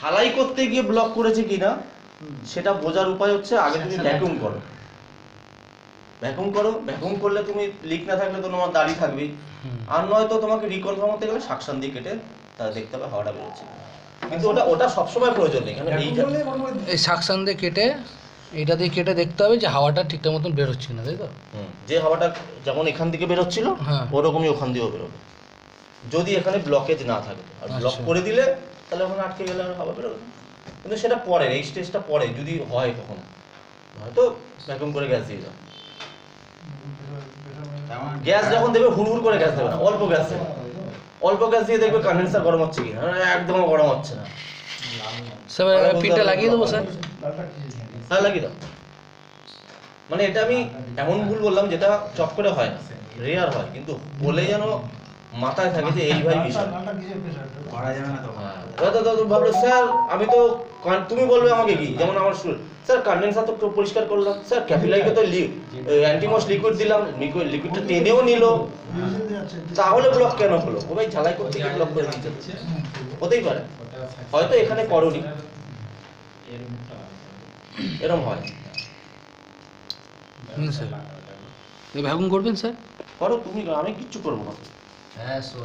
হালাই করতে গিয়ে ব্লক করেছে কিনা সেটা বোঝার উপায় হচ্ছে আগে তুমি ভ্যাকুম করো। ভ্যাকুম করো ভ্যাকুম করলে তুমি লিক না থাকলে তো তোমার দাড়ি থাকবে আর নয়তো তোমাকে রিকনফার্ম হতে গেলে সাকশন দিয়ে কেটে তা দেখতে হবে হাওয়াটা বেরোচ্ছে কিন্তু ওটা ওটা সবসময় প্রয়োজন নেই কারণ এই এই সাকশান দিয়ে কেটে এটা দিয়ে কেটে দেখতে হবে যে হাওয়াটা ঠিকঠাক মতন বেরোচ্ছে না তাই তো? যে হাওয়াটা যেমন এখান থেকে বেরোচ্ছিল হ্যাঁ। ওরকমই ওখান দিয়েও বেরোবে। যদি এখানে ব্লকেজ না থাকে আর ব্লক আচ্ছা। করে দিলে তাহলে ওখানে আটকে গেলে আর হাওয়া বেরোবে। কিন্তু সেটা পরে এই স্টেজটা পরে যদি হয় কখনো হয়তো ভ্যাকুম করে গ্যাস দিয়ে দাও। গ্যাস যখন দেবে হুড় হুড় করে গ্যাস দেবে না অল্প গ্যাস দেবে। অল্প গ্যাস দিয়ে দেখবে কন্ডেন্সার গরম হচ্ছে কিনা। আরে একদম গরম হচ্ছে না। স্যার পিনটা লাগিয়ে দেবো স্যার। হ্যাঁ লাগিয়ে দাও। মানে এটা আমি এমন ভুল বললাম যেটা চট করে হয় না। রেয়ার হয় কিন্তু বলে যেন মাথায় থাকে যে এই ভাই বিষয় হ্যাঁ, দাদা দাদা ভাবলো স্যার আমি তো তুমি বলবে আমাকে কি? যেমন আমার শুরু। স্যার কন্ডেন্সার তো পরিষ্কার করলাম। স্যার ক্যাপিলাইকে তো অ্যান্টিমস লিকুইড দিলাম। লিকুইডটা টেনেও নিল। তাহলে ব্লক কেন হলো? ও ভাই ঝালাই করতে গিয়ে ব্লক করে দিচ্ছে হতেই পারে। হয়তো এখানে করনি। এরকম হয়। স্যার। এই ভ্যাকুম করবেন স্যার? করো তুমি করো, আমি কিচ্ছু করব না।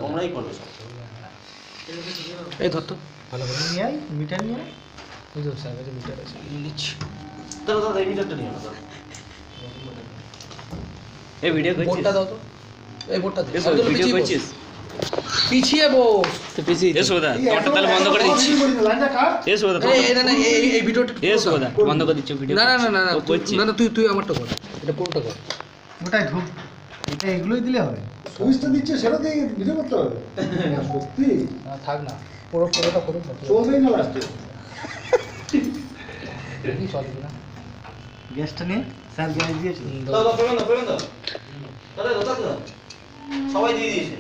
তোমরাই করবে সব। এই ধর তো। ভালো করে নিয়ে আয় মিটার নিয়ে আয়। ওই তো স্যার কাছে মিটার আছে। নিচ্ছি। দাদা দাদা এই মিটারটা নিয়ে নাও, এই ভিডিও করছিস? বোর্ডটা দাও তো। এই বোর্ডটা দে। ভিডিও পিছিয়ে করছিস। পিছিয়ে বস তো পিছিয়ে এসো দা তোমারটা তাহলে বন্ধ করে দিচ্ছি। লাইনটা কাট। এসো দা এই এই, না না এই এই- ভিডিওটা এসো বন্ধ করে দিচ্ছ ভিডিও না না না না না তুই- করছি না না তুই তুই আমারটা কর। এটা পুরোটা কর। ওটাই ঢুক এটা এগুলোই দিলে হবে। সুইচটা দিচ্ছে সেটা দিয়ে ভিডিও করতে হবে। সত্যি। না থাক না পুরো পুরোটা করুন না চলবেই না লাস্টে দেখি চলবে না। গ্যাসটা নিয়ে? স্যার গ্যাস দিয়েছে। সবাই দিয়ে দিয়েছে।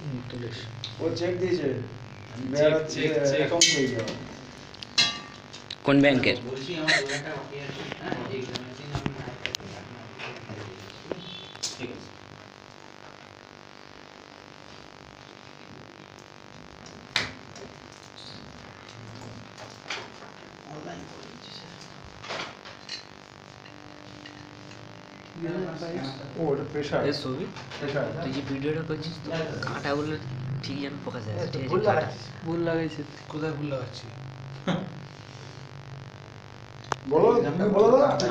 হুম, তুলিস। ও চেক দিয়েছে। চেক চেক অ্যাকাউন্ট হয়ে যাবে। কোন ব্যাংকের তুই যে ভিডিওটা করছিস তো কাঁটাগুলো ঠিক যেন ঠিক আছে? ভুল কাঁটা। লাগাচ্ছিস। ভুল লাগাইছে। কোথায় ভুল লাগাচ্ছি বলো বলো আরে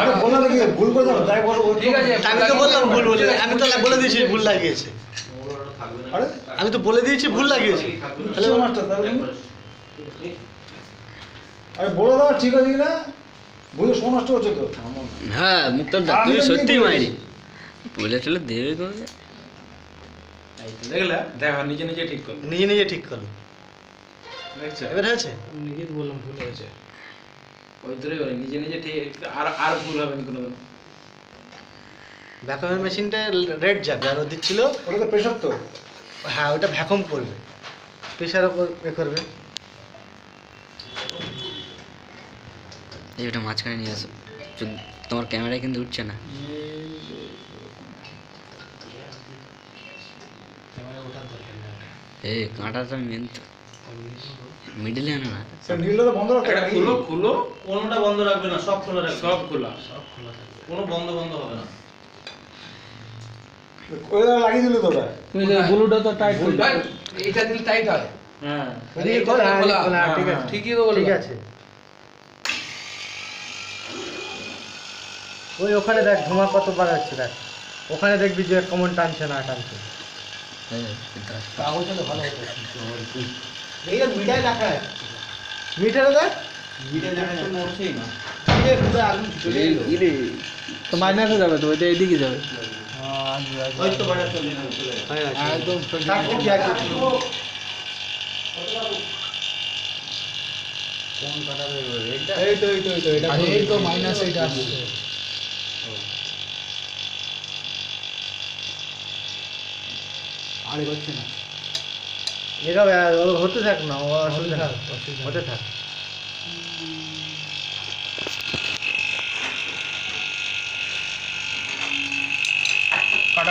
আরে বলো দেখি ভুল করে দাও তাই বলো ঠিক আছে আমি তো বললাম ভুল বলে আমি তো বলে দিয়েছি ভুল লাগিয়েছে। আরে? আমি তো বলে দিয়েছি ভুল লাগিয়েছে। তাহলে মাস্টার আরে বলে দাও ঠিক আছে না বুঝে নষ্ট হচ্ছে তো। হ্যাঁ মুক্তর দা আমি সত্যি মাইরি। বলে দেবে কোন দেখলে দেখো নিজে নিজে ঠিক করো। নিজে নিজে ঠিক করো। দেখছ এবার হয়েছে? নিজে বললাম ভুল হয়েছে। ওই ধরে বলে নিজে নিজে ঠিক আর আর ভুল হবে না কোনো ভ্যাকুমের মেশিনটা রেড যাবে আর ও দিচ্ছিল ওটা তো প্রেশার তো। হ্যাঁ ওটা ভ্যাকুম করবে। এ করবে। এই ওটা মাঝখানে নিয়ে আসো। তোমার ক্যামেরায় কিন্তু উঠছে না। এ কাঁটাটা মেন তো। মিডিলে আনো। না স্যার নীলটা তো বন্ধ রাখতে হবে খুলো খুলো। কোনোটা বন্ধ রাখবে না সব খোলা রাখবে। সব খোলা। কোনো বন্ধ বন্ধ হবে না। ওই লাগিয়ে দিলে তো ওটা তুমি ব্লুটা তো টাইট করে এটা দিলে টাইট হয়। হ্যাঁ। খোলা, খোলা। এদিকে খোলা, ঠিক আছে। ঠিকই তো ঠিক আছে। ওই ওখানে দেখ ধোঁয়া কত দেখ। ওখানে দেখবি যে কমন টানছে না টানছে। হ্যাঁ, কিন্তু আর- তো মিটারে দেখা মিটারে না তো মাইনাসে যাবে তো ওইটা এদিকে যাবে। ওই তো চলে যাবে, চলে একদম। থাক, কি আছে? এই তো এই তো এই তো এটা এই তো মাইনাস এইটা আসছে। আরে হচ্ছে না ও হতে থাক না অসুবিধা থাক, হতে থাক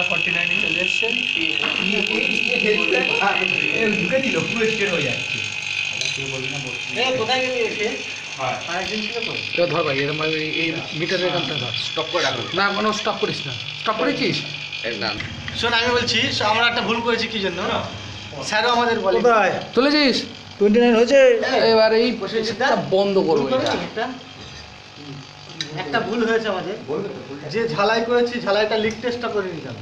ফর্টি নাইনে চলে এসছে? এবার ধর ভাই এরকম এই মিটারের ধর। স্টপ করে রাখো। না কোনো স্টপ করিস না। স্টপ করেছিস? শোন আমি বলছি আমরা একটা ভুল করেছি কি জন্য? স্যারও আমাদের বলে। তুলেছিস টোয়েন্টি নাইন হয়েছে? এবার এই বন্ধ করব এটা। একটা? ভুল হয়েছে আমাদের। যে ঝালাই করেছি ঝালাইটা লিক টেস্টটা করে নিতাম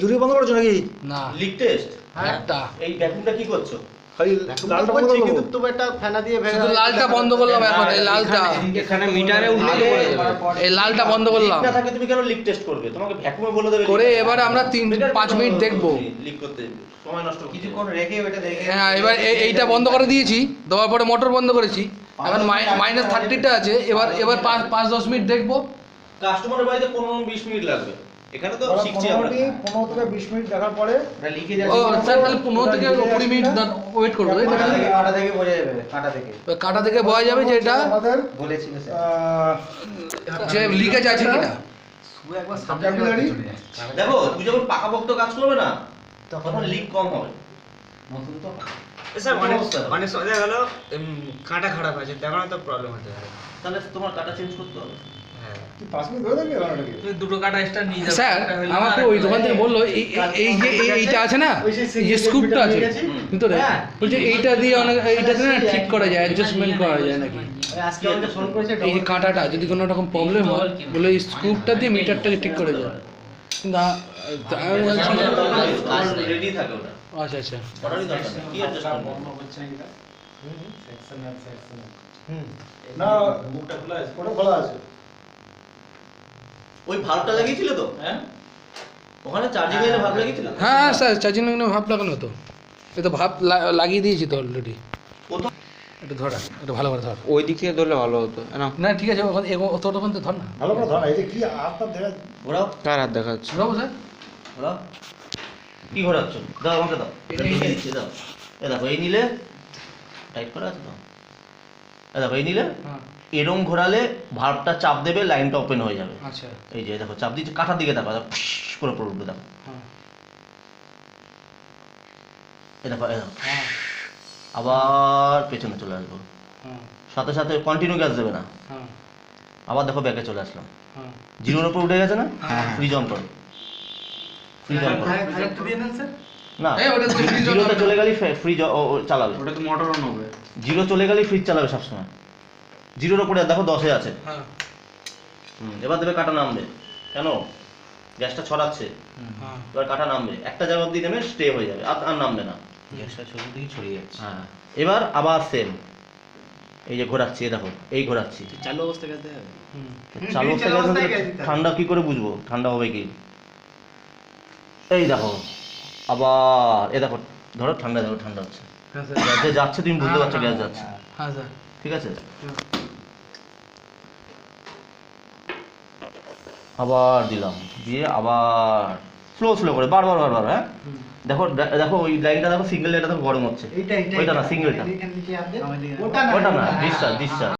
দূরে বন্ধ করেছ নাকি? না। লিক টেস্ট একটা। এই ভ্যাকুমটা কি করছ? খালি লালটা বন্ধ কিন্তু তবু একটা ফেনা দিয়ে শুধু লালটা বন্ধ করলাম এখন এই লালটা। এখানে মিটারে উঠলে এই লালটা বন্ধ করলাম। না থাকে তুমি কেন লিক টেস্ট করবে? তোমাকে ভ্যাকুমে বলে দেবে করে এবার আমরা তিন পাঁচ মিনিট দেখব। লিক করতে। সময় নষ্ট কিছুক্ষণ রেখে ওইটা দেখে। হ্যাঁ এবার এইটা বন্ধ করে দিয়েছি। দেওয়ার পরে মোটর বন্ধ করেছি। এখন মাইনাস থার্টিটা আছে। এবার এবার পাঁচ পাঁচ দশ মিনিট দেখব। কাস্টমারের বাড়িতে পনেরো বিশ মিনিট লাগবে। এখানে তো শিখছি আমরা। পনেরো থেকে বিশ মিনিট দেখার পরে লিখে ও স্যার তাহলে পনেরো থেকে কুড়ি মিনিট ওয়েট করব তাই তো? কাটা থেকে বোঝা যাবে কাটা থেকে। কাটা থেকে বোঝা যাবে যে এটা আমাদের বলেছিল স্যার। যে লিকেজ আছে কিনা? ক্যাপিলারি দেখো তুমি যখন পাকাপোক্ত কাজ করবে না তখন লিক কম হবে। স্যার অনেক অনেক সময় দেখা গেলো কাঁটা খারাপ আছে তো প্রবলেম হতে পারে। তাহলে তোমার কাটা চেঞ্জ করতে হবে। হ্যাঁ দুটো কাটা এক্সট্রা নিয়ে যাবে। স্যার আমাকে ওই দোকান থেকে বলল এই যে এই- এইটা আছে না? যে এই যে স্কুপটা আছে। ভিতরে। বলছে এইটা দিয়ে অনেক এইটাতে না ঠিক করা যায় অ্যাডজাস্টমেন্ট করা যায় নাকি? আজকে আমাদের ফোন করেছে এই কাঁটাটা যদি কোনো রকম প্রবলেম হয় বলে এই স্ক্রুপটা দিয়ে মিটারটাকে ঠিক করে যায় না আচ্ছা আচ্ছা করবে না মুখটা খোলা আছে ওটা খোলা আছে। ওই ভালভটা লাগিয়েছিল তো? হ্যাঁ। ওখানে চার্জিং এর ভালভ লাগিয়েছিল? হ্যাঁ হ্যাঁ স্যার চার্জিং লাগানো ভাব লাগানো তো। তো ভাব লাগিয়ে দিয়েছি তো অলরেডি এটা ধরা এটা ভালো করে ধর। ওই দিক ধরলে ভালো হতো। না না ঠিক আছে ওখানে এগো- অত ওখান ধর না। ভালো করে ধর এই যে কি আপনার দেখা ঘোরাও। কার হাত দেখাচ্ছে। ধরবো স্যার। ঘোরাও। কি ঘোরাচ্ছ? দাও আমাকে দাও। এটা এ দেখো এই নিলে টাইট করা আছে তো। এ দেখো এই নিলে হ্যাঁ। এরম ঘোরালে ভাল্বটা চাপ দেবে লাইনটা ওপেন হয়ে যাবে। আচ্ছা। এই যে দেখো চাপ দিচ্ছে কাঁটার দিকে দেখো করে পড়ে উঠবে দেখো। হ্যাঁ। দেখো হ্যাঁ। আবার পেছনে চলে আসব হ্যাঁ। সাথে সাথে কন্টিনিউ গ্যাস দেবে না। আবার দেখো ব্যাকে চলে আসলাম। জিরোর উপর উঠে গেছে না। ফ্রিজ অন করো। স্যার। না জিরোতে চলে গেলেই ফ্রিজ চালাবে। ওটা তো মোটর অন হবে। জিরো চলে গেলেই ফ্রিজ চালাবে সবসময়। জিরোর উপরে দেখো দশে আছে। হ্যাঁ। হুম, এবার দেবে কাটা নামবে কেন? গ্যাসটা ছড়াচ্ছে। হ্যাঁ। এবার কাটা নামবে একটা জায়গা অব্দি নেমে স্টে হয়ে যাবে আর আর নামবে না। গ্যাসটা ছড়িয়ে দিয়ে ছড়িয়ে যাচ্ছে। হ্যাঁ। এবার আবার সেম এই যে ঘোরাচ্ছি দেখো এই ঘোরাচ্ছি। চালু অবস্থা চালু হুম, অবস্থায় গ্যাস। ঠান্ডা কি করে বুঝব? ঠান্ডা হবে কি? এই দেখো আবার এ দেখো ধরো ঠান্ডা দেখো ঠান্ডা হচ্ছে। হ্যাঁ গ্যাস যাচ্ছে তুমি বুঝতে পারছ গ্যাস যাচ্ছে। হ্যাঁ স্যার। ঠিক আছে? আবার দিলাম। দিয়ে আবার স্লো স্লো করে বারবার বারবার হ্যাঁ? দেখো দেখো ওই লাইনটা দেখো সিঙ্গেল লাইনটা দেখো গরম হচ্ছে। এইটা এইটা ওইটা না সিঙ্গেলটা ওইটা ওটা না। Discharge discharge